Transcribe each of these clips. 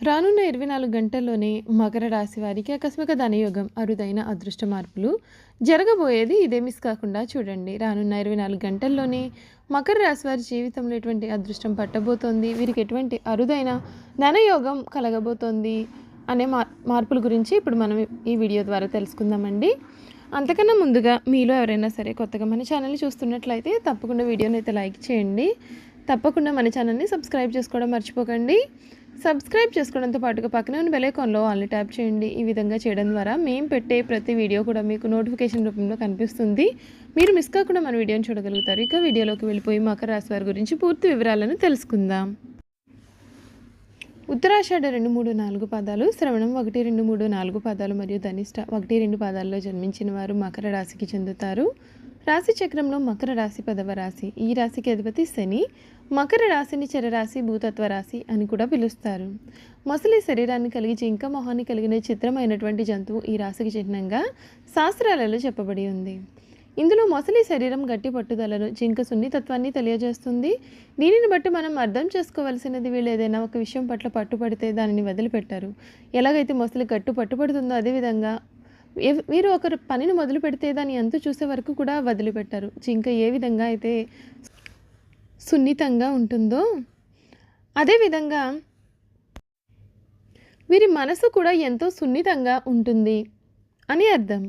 రానున్న ఇరవై నాలుగు గంటల్లోనే మకర రాశి వారికి ఆకస్మిక ధనయోగం అరుదైన అదృష్ట మార్పులు జరగబోయేది ఇదే మిస్ కాకుండా చూడండి. రానున్న ఇరవై నాలుగు గంటల్లోనే మకర రాశి వారి జీవితంలో ఎటువంటి అదృష్టం పట్టబోతోంది? వీరికి ఎటువంటి అరుదైన ధనయోగం కలగబోతోంది? అనే మార్ మార్పుల గురించి ఇప్పుడు మనం ఈ వీడియో ద్వారా తెలుసుకుందామండి. అంతకన్నా ముందుగా మీలో ఎవరైనా సరే కొత్తగా మన ఛానల్ని చూస్తున్నట్లయితే తప్పకుండా వీడియోని అయితే లైక్ చేయండి. తప్పకుండా మన ఛానల్ని సబ్స్క్రైబ్ చేసుకోవడం మర్చిపోకండి. సబ్స్క్రైబ్ చేసుకోవడంతో పాటుగా పక్కనే ఉన్న బెలైకాన్లో ఆన్లీ ట్యాప్ చేయండి. ఈ విధంగా చేయడం ద్వారా మేము పెట్టే ప్రతి వీడియో కూడా మీకు నోటిఫికేషన్ రూపంలో కనిపిస్తుంది. మీరు మిస్ కాకుండా మన వీడియోని చూడగలుగుతారు. ఇక వీడియోలోకి వెళ్ళిపోయి మకర రాశి వారి గురించి పూర్తి వివరాలను తెలుసుకుందాం. ఉత్తరాషాఢ రెండు మూడు నాలుగు పాదాలు శ్రవణం ఒకటి రెండు మూడు నాలుగు పాదాలు మరియు ధనిష్ట ఒకటి రెండు పాదాల్లో జన్మించిన వారు మకర రాశికి చెందుతారు. రాశి చక్రంలో మకర రాశి పదవ రాశి ఈ రాశికి అధిపతి శని మకర రాశిని చరరాశి భూతత్వ రాశి అని కూడా పిలుస్తారు. మొసలి శరీరాన్ని కలిగి జింక మొహాన్ని కలిగిన చిత్రమైనటువంటి జంతువు ఈ రాశికి చిహ్నంగా శాస్త్రాలలో చెప్పబడి ఉంది. ఇందులో మొసలి శరీరం గట్టి పట్టుదలను జింక సున్నితత్వాన్ని తెలియజేస్తుంది. దీనిని బట్టి మనం అర్థం చేసుకోవలసినది వీళ్ళు ఏదైనా ఒక విషయం పట్ల పట్టుపడితే దానిని వదిలిపెట్టారు. ఎలాగైతే మొసలి గట్టు పట్టుపడుతుందో అదేవిధంగా వీరు ఒకరు పనిని మొదలు పెడితే దాన్ని ఎంత చూసే వరకు కూడా వదిలిపెట్టారు. జింక ఏ విధంగా అయితే సున్నితంగా ఉంటుందో అదేవిధంగా వీరి మనసు కూడా ఎంతో సున్నితంగా ఉంటుంది అని అర్థం.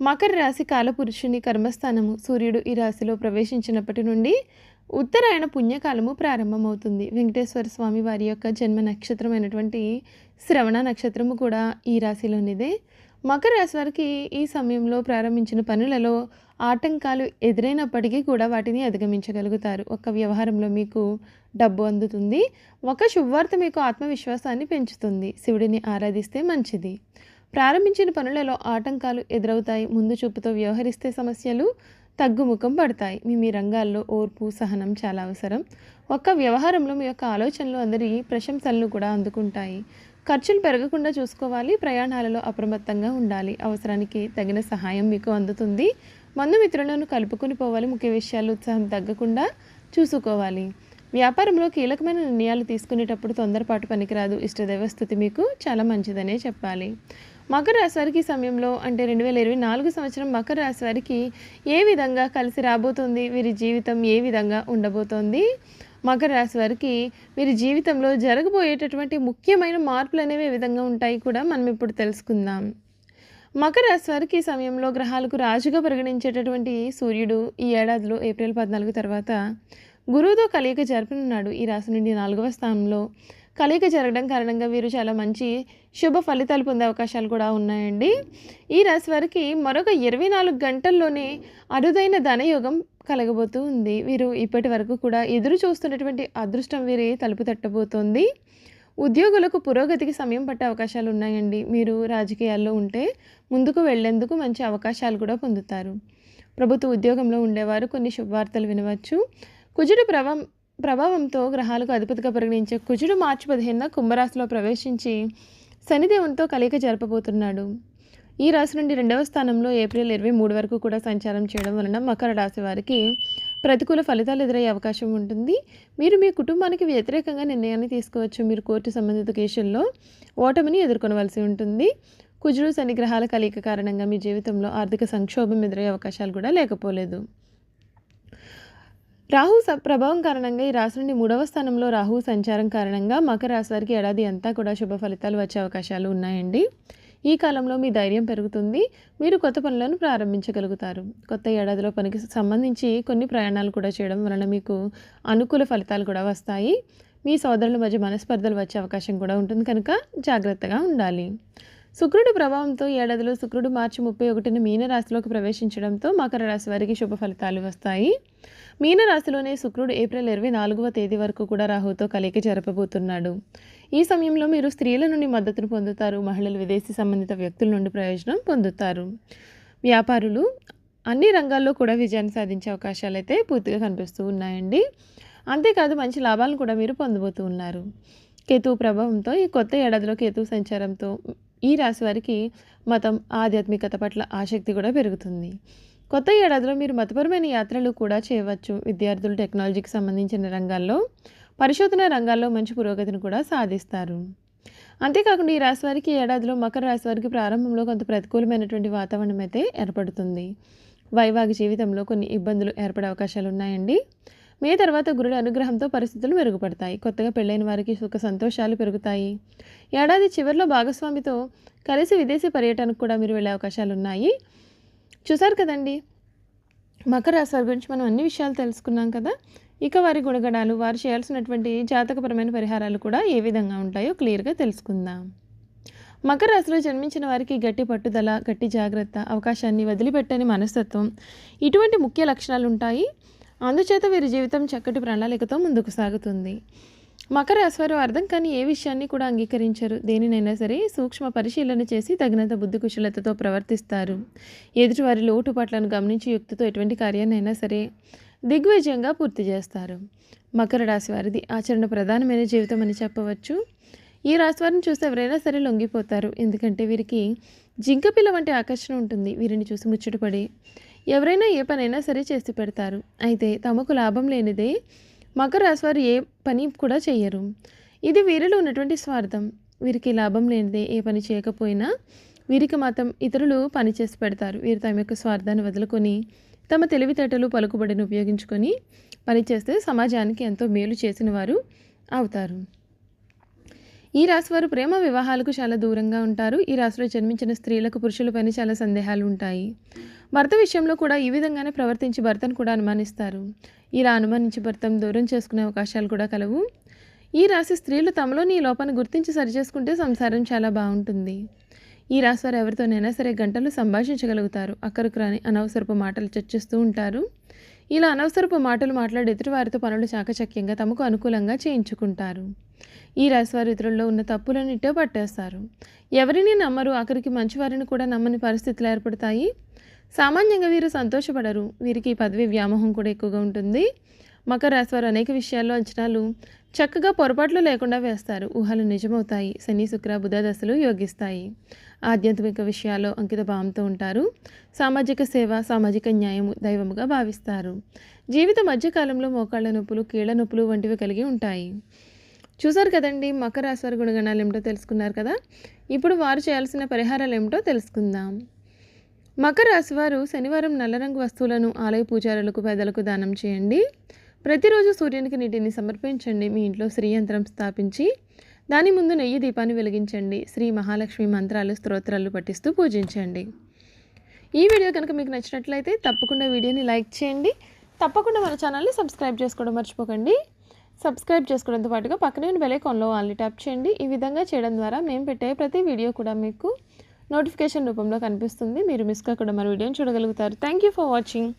మకర రాశి కాలపురుషుని కర్మస్థానము సూర్యుడు ఈ రాశిలో ప్రవేశించినప్పటి నుండి ఉత్తరాయణ పుణ్యకాలము ప్రారంభమవుతుంది. వెంకటేశ్వర స్వామి వారి యొక్క జన్మ నక్షత్రం అయినటువంటి శ్రవణ నక్షత్రము కూడా ఈ రాశిలోనిదే. మకర రాశి వారికి ఈ సమయంలో ప్రారంభించిన పనులలో ఆటంకాలు ఎదురైనప్పటికీ కూడా వాటిని అధిగమించగలుగుతారు. ఒక వ్యవహారంలో మీకు డబ్బు అందుతుంది. ఒక శుభవార్త మీకు ఆత్మవిశ్వాసాన్ని పెంచుతుంది. శివుడిని ఆరాధిస్తే మంచిది. ప్రారంభించిన పనులలో ఆటంకాలు ఎదురవుతాయి. ముందు చూపుతో వ్యవహరిస్తే సమస్యలు తగ్గుముఖం పడతాయి. మీ మీ రంగాల్లో ఓర్పు సహనం చాలా అవసరం. ఒక్క వ్యవహారంలో మీ యొక్క ఆలోచనలు అందరి ప్రశంసలను కూడా అందుకుంటాయి. ఖర్చులు పెరగకుండా చూసుకోవాలి ప్రయాణాలలో అప్రమత్తంగా ఉండాలి. అవసరానికి తగిన సహాయం మీకు అందుతుంది. బంధుమిత్రులను కలుపుకొని పోవాలి. ముఖ్య విషయాలు ఉత్సాహం తగ్గకుండా చూసుకోవాలి. వ్యాపారంలో కీలకమైన నిర్ణయాలు తీసుకునేటప్పుడు తొందరపాటు పనికిరాదు. ఇష్టదైవ స్థుతి మీకు చాలా మంచిదనే చెప్పాలి. మకర రాశి వారికి సమయంలో అంటే రెండు వేల ఇరవై నాలుగు సంవత్సరం మకర రాశి వారికి ఏ విధంగా కలిసి రాబోతోంది? వీరి జీవితం ఏ విధంగా ఉండబోతోంది? మకర రాశి వారికి వీరి జీవితంలో జరగబోయేటటువంటి ముఖ్యమైన మార్పులు అనేవి విధంగా ఉంటాయి కూడా మనం ఇప్పుడు తెలుసుకుందాం. మకర రాశి వారికి సమయంలో గ్రహాలకు రాజుగా పరిగణించేటటువంటి సూర్యుడు ఈ ఏడాదిలో ఏప్రిల్ పద్నాలుగు తర్వాత గురువుతో కలియక జరుపునున్నాడు. ఈ రాశి నుండి నాలుగవ స్థానంలో కలయిక జరగడం కారణంగా వీరు చాలా మంచి శుభ ఫలితాలు పొందే అవకాశాలు కూడా ఉన్నాయండి. ఈ రాశి వారికి మరొక ఇరవై నాలుగు గంటల్లోనే అరుదైన ధనయోగం కలగబోతూ ఉంది. వీరు ఇప్పటి వరకు కూడా ఎదురు చూస్తున్నటువంటి అదృష్టం వీరి తలుపు తట్టబోతోంది. ఉద్యోగులకు పురోగతికి సమయం పట్టే అవకాశాలు ఉన్నాయండి. మీరు రాజకీయాల్లో ఉంటే ముందుకు వెళ్ళేందుకు మంచి అవకాశాలు కూడా పొందుతారు. ప్రభుత్వ ఉద్యోగంలో ఉండేవారు కొన్ని శుభవార్తలు వినవచ్చు. కుజుడు ప్రభావం ప్రభావంతో గ్రహాలకు అధిపతిగా పరిగణించే కుజుడు మార్చి పదిహేనున కుంభరాశిలో ప్రవేశించి శనిదేవునితో కలిక జరపబోతున్నాడు. ఈ రాశి నుండి రెండవ స్థానంలో ఏప్రిల్ ఇరవై మూడు వరకు కూడా సంచారం చేయడం వలన మకర రాశి వారికి ప్రతికూల ఫలితాలు ఎదురయ్యే అవకాశం ఉంటుంది. మీరు మీ కుటుంబానికి వ్యతిరేకంగా నిర్ణయాన్ని తీసుకోవచ్చు. మీరు కోర్టు సంబంధిత కేసుల్లో ఓటమిని ఎదుర్కొనవలసి ఉంటుంది. కుజుడు శని గ్రహాల కలయిక కారణంగా మీ జీవితంలో ఆర్థిక సంక్షోభం ఎదురయ్యే అవకాశాలు కూడా లేకపోలేదు. రాహు ప్రభావం కారణంగా ఈ రాశి నుండి మూడవ స్థానంలో రాహు సంచారం కారణంగా మకర రాశి వారికి ఏడాది అంతా కూడా శుభ ఫలితాలు వచ్చే అవకాశాలు ఉన్నాయండి. ఈ కాలంలో మీ ధైర్యం పెరుగుతుంది. మీరు కొత్త పనులను ప్రారంభించగలుగుతారు. కొత్త ఏడాదిలో పనికి సంబంధించి కొన్ని ప్రయాణాలు కూడా చేయడం వలన మీకు అనుకూల ఫలితాలు కూడా వస్తాయి. మీ సోదరుల మధ్య మనస్పర్ధలు వచ్చే అవకాశం కూడా ఉంటుంది కనుక జాగ్రత్తగా ఉండాలి. శుక్రుడి ప్రభావంతో ఏడాదిలో శుక్రుడు మార్చి ముప్పై ఒకటిన మీనరాశిలోకి ప్రవేశించడంతో మకర రాశి వారికి శుభ ఫలితాలు వస్తాయి. మీనరాశిలోనే శుక్రుడు ఏప్రిల్ ఇరవై నాలుగవ తేదీ వరకు కూడా రాహుతో కలిక జరపబోతున్నాడు. ఈ సమయంలో మీరు స్త్రీల నుండి మద్దతును పొందుతారు మహిళలు విదేశీ సంబంధిత వ్యక్తుల నుండి ప్రయోజనం పొందుతారు. వ్యాపారులు అన్ని రంగాల్లో కూడా విజయాన్ని సాధించే అవకాశాలు అయితే పూర్తిగా కనిపిస్తూ ఉన్నాయండి. అంతేకాదు మంచి లాభాలను కూడా మీరు పొందబోతూ ఉన్నారు. కేతువు ప్రభావంతో ఈ కొత్త ఏడాదిలో కేతువు సంచారంతో ఈ రాశి వారికి మతం ఆధ్యాత్మికత పట్ల ఆసక్తి కూడా పెరుగుతుంది. కొత్త ఏడాదిలో మీరు మతపరమైన యాత్రలు కూడా చేయవచ్చు విద్యార్థులు టెక్నాలజీకి సంబంధించిన రంగాల్లో పరిశోధన రంగాల్లో మంచి పురోగతిని కూడా సాధిస్తారు. అంతేకాకుండా ఈ రాశి వారికి ఏడాదిలో మకర రాశి వారికి ప్రారంభంలో కొంత ప్రతికూలమైనటువంటి వాతావరణం అయితే ఏర్పడుతుంది. వైవాహిక జీవితంలో కొన్ని ఇబ్బందులు ఏర్పడే అవకాశాలు ఉన్నాయండి. మే తర్వాత గురుడి అనుగ్రహంతో పరిస్థితులు మెరుగుపడతాయి. కొత్తగా పెళ్ళైన వారికి సుఖ సంతోషాలు పెరుగుతాయి. ఏడాది చివరిలో భాగస్వామితో కలిసి విదేశీ పర్యటనకు కూడా మీరు వెళ్ళే అవకాశాలు ఉన్నాయి. చూసారు కదండి? మకర రాశి గురించి మనం అన్ని విషయాలు తెలుసుకున్నాం కదా? ఇక వారి గుణగణాలు వారు చేయాల్సినటువంటి జాతకపరమైన పరిహారాలు కూడా ఏ విధంగా ఉంటాయో క్లియర్గా తెలుసుకుందాం. మకర రాశిలో జన్మించిన వారికి గట్టి పట్టుదల గట్టి జాగ్రత్త అవకాశాన్ని వదిలిపెట్టని మనస్తత్వం ఇటువంటి ముఖ్య లక్షణాలు ఉంటాయి అందుచేత వీరి జీవితం చక్కటి ప్రణాళికతో ముందుకు సాగుతుంది. మకర రాశి అర్థం కానీ ఏ విషయాన్ని కూడా అంగీకరించరు. దేనినైనా సరే సూక్ష్మ పరిశీలన చేసి తగినంత బుద్ధి కుశలతతో ప్రవర్తిస్తారు. ఎదుటివారి లోటుపాట్లను గమనించి యుక్తితో ఎటువంటి కార్యాన్నైనా సరే దిగ్విజయంగా పూర్తి చేస్తారు. మకర రాశి వారిది ఆచరణ ప్రధానమైన జీవితం అని చెప్పవచ్చు. ఈ రాశి వారిని చూస్తే ఎవరైనా సరే లొంగిపోతారు. ఎందుకంటే వీరికి జింక పిల్ల వంటి ఆకర్షణ ఉంటుంది. వీరిని చూసి ముచ్చటపడి ఎవరైనా ఏ పనైనా సరే చేసి పెడతారు. అయితే తమకు లాభం లేనిదే మకర రాశి వారు ఏ పని కూడా చేయరు ఇది వీరిలో ఉన్నటువంటి స్వార్థం. వీరికి లాభం లేనిదే ఏ పని చేయకపోయినా వీరికి మాత్రం ఇతరులు పని చేసి పెడతారు. వీరు తమ యొక్క స్వార్థాన్ని వదులుకొని తమ తెలివితేటలు పలుకుబడిని ఉపయోగించుకొని పనిచేస్తే సమాజానికి ఎంతో మేలు చేసిన వారు అవుతారు. ఈ రాశి వారు ప్రేమ వివాహాలకు చాలా దూరంగా ఉంటారు. ఈ రాశిలో జన్మించిన స్త్రీలకు పురుషులపైన చాలా సందేహాలు ఉంటాయి. భర్త విషయంలో కూడా ఈ విధంగానే ప్రవర్తించి భర్తను కూడా అనుమానిస్తారు. ఇలా అనుమానించి భర్తను దూరం చేసుకునే అవకాశాలు కూడా కలవు. ఈ రాశి స్త్రీలు తమలోని ఈ లోపాన్ని గుర్తించి సరిచేసుకుంటే సంసారం చాలా బాగుంటుంది. ఈ రాశి వారు ఎవరితోనైనా సరే గంటలు సంభాషించగలుగుతారు. అక్కడికి రాని అనవసరపు మాటలు చర్చిస్తూ ఉంటారు. ఇలా అనవసరపు మాటలు మాట్లాడి ఎదుటివారితో పనులు చాకచక్యంగా తమకు అనుకూలంగా చేయించుకుంటారు. ఈ రాశివారు ఇతరుల్లో ఉన్న తప్పులను ఇట్టే పట్టేస్తారు ఎవరిని నమ్మరు ఆఖరికి మంచివారిని కూడా నమ్మని పరిస్థితులు ఏర్పడతాయి. సామాన్యంగా వీరు సంతోషపడరు వీరికి పదవి వ్యామోహం కూడా ఎక్కువగా ఉంటుంది. మకర రాశి వారు అనేక విషయాల్లో అంచనాలు చక్కగా పొరపాట్లు లేకుండా వేస్తారు. ఊహలు నిజమవుతాయి శని శుక్ర బుధ దశలు యోగిస్తాయి. ఆధ్యాత్మిక విషయాల్లో అంకిత భావంతో ఉంటారు. సామాజిక సేవ సామాజిక న్యాయం దైవముగా భావిస్తారు. జీవిత మధ్యకాలంలో మోకాళ్ళ నొప్పులు కీళ్ళ నొప్పులు వంటివి కలిగి ఉంటాయి. చూసారు కదండి మకర రాశి గుణగణాలు ఏమిటో తెలుసుకున్నారు కదా? ఇప్పుడు వారు చేయాల్సిన పరిహారాలు ఏమిటో తెలుసుకుందాం. మకర రాశి వారు శనివారం నల్ల రంగు వస్తువులను ఆలయ పూజారులకు పేదలకు దానం చేయండి. ప్రతిరోజు సూర్యునికి నీటిని సమర్పించండి. మీ ఇంట్లో శ్రీ యంత్రం స్థాపించి దాని ముందు నెయ్యి దీపాన్ని వెలిగించండి. శ్రీ మహాలక్ష్మి మంత్రాలు స్తోత్రాలు పఠిస్తూ పూజించండి. ఈ వీడియో కనుక మీకు నచ్చినట్లయితే తప్పకుండా వీడియోని లైక్ చేయండి. తప్పకుండా మన ఛానల్ని సబ్స్క్రైబ్ చేసుకోవడం మర్చిపోకండి. సబ్స్క్రైబ్ చేసుకోవడంతో పాటుగా పక్కనే ఉన్న బెల్ ఐకాన్లో ఆల్ని ట్యాప్ చేయండి. ఈ విధంగా చేయడం ద్వారా మేము పెట్టే ప్రతి వీడియో కూడా మీకు నోటిఫికేషన్ రూపంలో కనిపిస్తుంది. మీరు మిస్ కాకుండా మన వీడియోని చూడగలుగుతారు. Thank you for watching